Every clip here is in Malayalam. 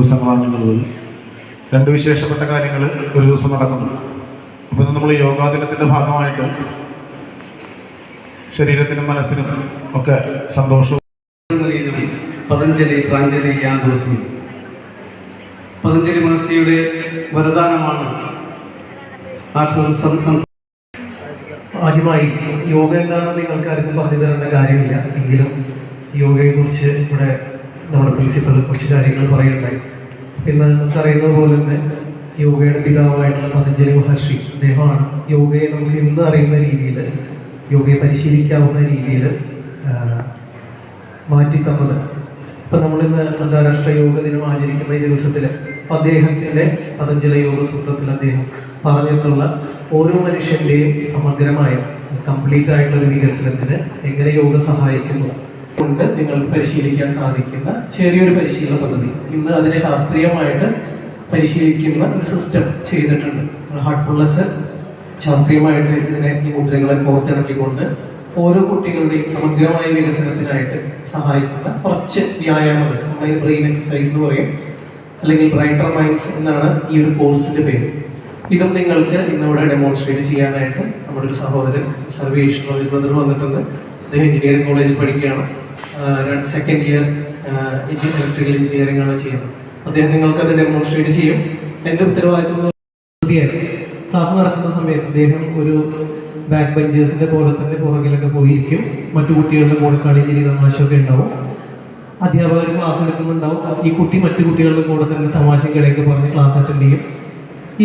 ദിവസങ്ങളാണുള്ളത് രണ്ട് വിശേഷപ്പെട്ട കാര്യങ്ങൾ ഒരു ദിവസം നടക്കുന്നു. അപ്പോൾ നമ്മൾ യോഗാ ദിനത്തിന്റെ ഭാഗമായിട്ട് ശരീരത്തിനും മനസ്സിനും ഒക്കെ സന്തോഷവും പതഞ്ജലി പ്രാഞ്ജലി യാദോസി പതഞ്ജലി മഹർഷിയുടെ വരദാനമാണ് ആദ്യമായി യോഗ എന്താണെന്ന് നിങ്ങൾക്ക് ആർക്കും പറഞ്ഞു തരേണ്ട കാര്യമില്ല. എങ്കിലും യോഗയെക്കുറിച്ച് ഇവിടെ നമ്മുടെ പ്രിൻസിപ്പൽ കുറച്ച് കാര്യങ്ങൾ പറയുണ്ടായി പിന്നെ നമുക്കറിയുന്നത് പോലെ തന്നെ യോഗയുടെ പിതാവായിട്ടുള്ള പതഞ്ജലി മഹർഷി അദ്ദേഹമാണ് യോഗയെ നമുക്ക് ഇന്ന് അറിയുന്ന രീതിയിൽ യോഗയെ പരിശീലിക്കാവുന്ന രീതിയിൽ മാറ്റി തന്നത് ഇപ്പം നമ്മളിന്ന് അന്താരാഷ്ട്ര യോഗ ദിനം ആചരിക്കുന്ന ഈ ദിവസത്തിൽ അദ്ദേഹത്തിന്റെ പതഞ്ജല യോഗ സൂത്രത്തിൽ അദ്ദേഹം പറഞ്ഞിട്ടുള്ള ഓരോ മനുഷ്യന്റെയും സമഗ്രമായ കംപ്ലീറ്റ് ആയിട്ടുള്ള ഒരു വികസനത്തിന് എങ്ങനെ യോഗ സഹായിക്കുന്നു കൊണ്ട് നിങ്ങൾക്ക് പരിശീലിക്കാൻ സാധിക്കുന്ന ചെറിയൊരു പരിശീലന പദ്ധതി. ഇന്ന് അതിനെ ശാസ്ത്രീയമായിട്ട് പരിശീലിക്കുന്ന ഒരു സിസ്റ്റം ചെയ്തിട്ടുണ്ട്. ഹാർട്ട്ഫുൾനെസ് ശാസ്ത്രീയമായിട്ട് ഇതിനെ ഈ മുദ്രകളെ കോർത്തിണക്കിക്കൊണ്ട് ഓരോ കുട്ടികളുടെയും സമഗ്രമായ വികസനത്തിനായിട്ട് സഹായിക്കുന്ന കുറച്ച് വ്യായാമങ്ങൾ. നമ്മൾ ബ്രെയിൻ എക്സസൈസ് എന്ന് പറയും. അല്ലെങ്കിൽ ബ്രൈറ്റർ മൈൻഡ്സ് എന്നാണ് ഈ ഒരു കോഴ്സിന്റെ പേര്. ഇതും നിങ്ങൾക്ക് ഇന്നിവിടെ ഡെമോൺസ്ട്രേറ്റ് ചെയ്യാനായിട്ട് നമ്മുടെ ഒരു സഹോദരൻ സർവേഷ് ബ്രദർ വന്നിട്ടുണ്ട്. അദ്ദേഹം എഞ്ചിനീയറിംഗ് കോളേജിൽ പഠിക്കുകയാണ്. സെക്കൻഡ് ഇയർ ഇലക്ട്രിക്കൽ എഞ്ചിനീയറിംഗ് ആണ് ചെയ്യുന്നത്. അദ്ദേഹം നിങ്ങൾക്കത് ഡെമോൺസ്ട്രേറ്റ് ചെയ്യും. എന്റെ ഉത്തരവാദിത്വം ക്ലാസ് നടക്കുന്ന സമയത്ത് അദ്ദേഹം ഒരു ബാക്ക് ബെഞ്ചേഴ്സിന്റെ പോലെ തന്നെ പുറകിലൊക്കെ പോയിരിക്കും. മറ്റു കുട്ടികളുടെ കൂടെ കളി ചിരി തമാശയൊക്കെ ഉണ്ടാവും. അധ്യാപകർ ക്ലാസ് എടുക്കുന്നുണ്ടാവും. ഈ കുട്ടി മറ്റു കുട്ടികളുടെ കൂടെ തന്നെ തമാശയും കളിയൊക്കെ പറഞ്ഞ് ക്ലാസ് അറ്റൻഡ് ചെയ്യും.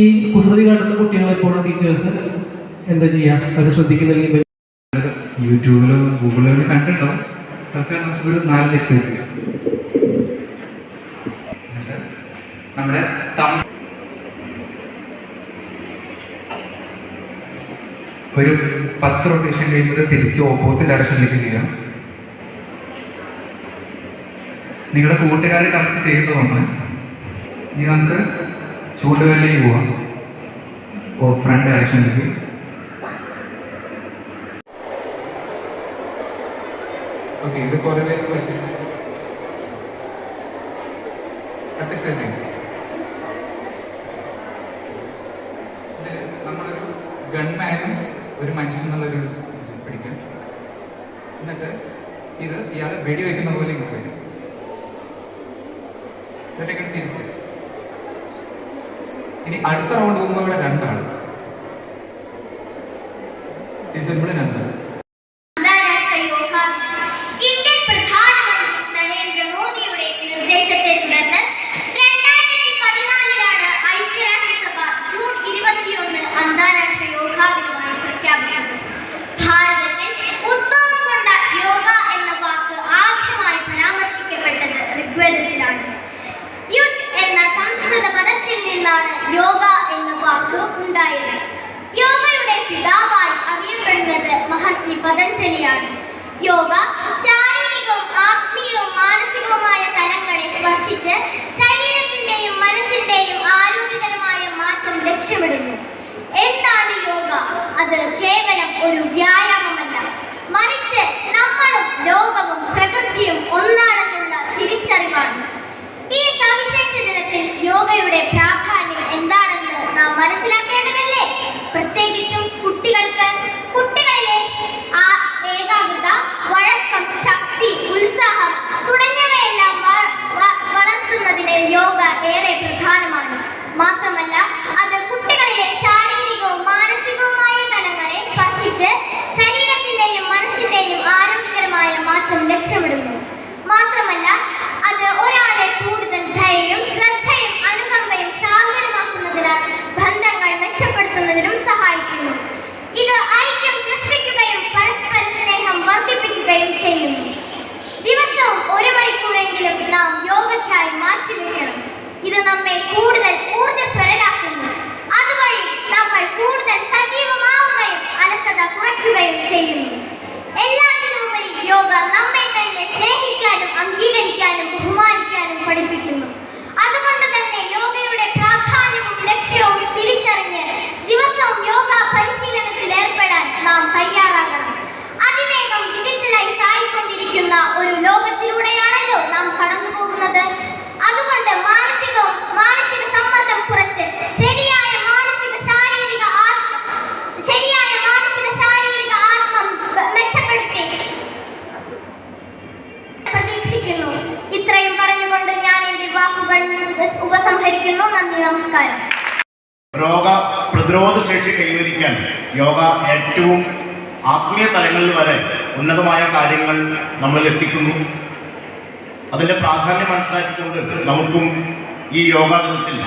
ഈ കുസൃതി കാട്ടുന്ന കുട്ടികളെപ്പോഴും ടീച്ചേഴ്സ് എന്താ ചെയ്യുക അവർ ശ്രദ്ധിക്കുന്നില്ലെങ്കിൽ യൂട്യൂബിലോ ഗൂഗിളിലോ കണ്ടിട്ടുണ്ടാവും അതൊക്കെ നമുക്കൊരു നാല് എക്സസൈസ് നമ്മുടെ ഒരു പത്ത് റൊട്ടേഷൻ കഴിയുമ്പോൾ തിരിച്ച് ഓപ്പോസിറ്റ് ഡയറക്ഷനിലേക്ക് ചെയ്യാം നിങ്ങളുടെ കൂട്ടുകാരെ കറക്റ്റ് ചെയ്തു തോന്നുന്നു ഇനി നമുക്ക് ചൂണ്ടുകളിലേക്ക് പോവാം. ഫ്രണ്ട് ഡയറക്ഷനിലേക്ക് ഓക്കെ ഇത് കുറെ പേര് പറ്റും ഇത് നമ്മളൊരു ഗൺമാനും ഒരു മനുഷ്യൻ എന്നുള്ളൊരു പിടിക്കാം. എന്നിട്ട് ഇത് ഇയാളെ വെടിവെക്കുന്ന പോലെ ഇങ്ങോട്ട് വരും. എന്നിട്ട് തിരിച്ച്. ഇനി അടുത്ത റൗണ്ട് പോകുമ്പോൾ ഇവിടെ രണ്ടാണ് തിരിച്ച് വരുമ്പോൾ രണ്ടാണ് യോഗ എന്ന വാക്ക് ഉണ്ടായത് യോഗയുടെ പിതാവായി അറിയപ്പെടുന്നത് മഹർഷി പതഞ്ജലിയാണ്. യോഗ ശാരീരികവും ആത്മീയവും മാനസികവുമായ തലങ്ങളെ സ്പർശിച്ച് ശരീരത്തിന്റെയും മനസ്സിന്റെയും ആരോഗ്യകരമായ മാറ്റം ലക്ഷ്യമിടുന്നു. എന്താണ് യോഗ? അത് കേവലം ഒരു വ്യായാമമല്ല മാത്രമല്ല അത് കുട്ടികളിലെ ശാരീരികവും മാനസികവുമായ തലങ്ങളെ സ്പർശിച്ച് ശരീരത്തിന്റെയും മനസ്സിന്റെയും ആരോഗ്യകരമായ മാറ്റം ലക്ഷ്യമിടുന്നു. മാത്രമല്ല അത് ഒരാളെ കൂടുതൽ ധൈര്യം ശ്രദ്ധയും അനുകമ്പയും ശാന്തരമാക്കുന്നതിനാൽ ബന്ധങ്ങൾ മെച്ചപ്പെടുത്തുന്നതിനും സഹായിക്കുന്നു. ഇത് ഐക്യം സൃഷ്ടിക്കുകയും പരസ്പര സ്നേഹം വർദ്ധിപ്പിക്കുകയും ചെയ്യുന്നു. ദിവസവും ഒരു മണിക്കൂറെങ്കിലും നാം യോഗയ്ക്കായി മാറ്റിവെക്കണം. ഇത് നമ്മെ കൂടുതൽ നമസ്കാരം രോഗ പ്രതിരോധ ശേഷി കൈവരിക്കാൻ യോഗ ഏറ്റവും ആത്മീയ തലങ്ങളിൽ വരെ ഉന്നതമായ കാര്യങ്ങൾ നമ്മളിൽ എത്തിക്കുന്നു അതിന്റെ പ്രാധാന്യം മനസ്സിലാക്കിക്കൊണ്ട് നമുക്കും ഈ യോഗാ ദിനത്തിൽ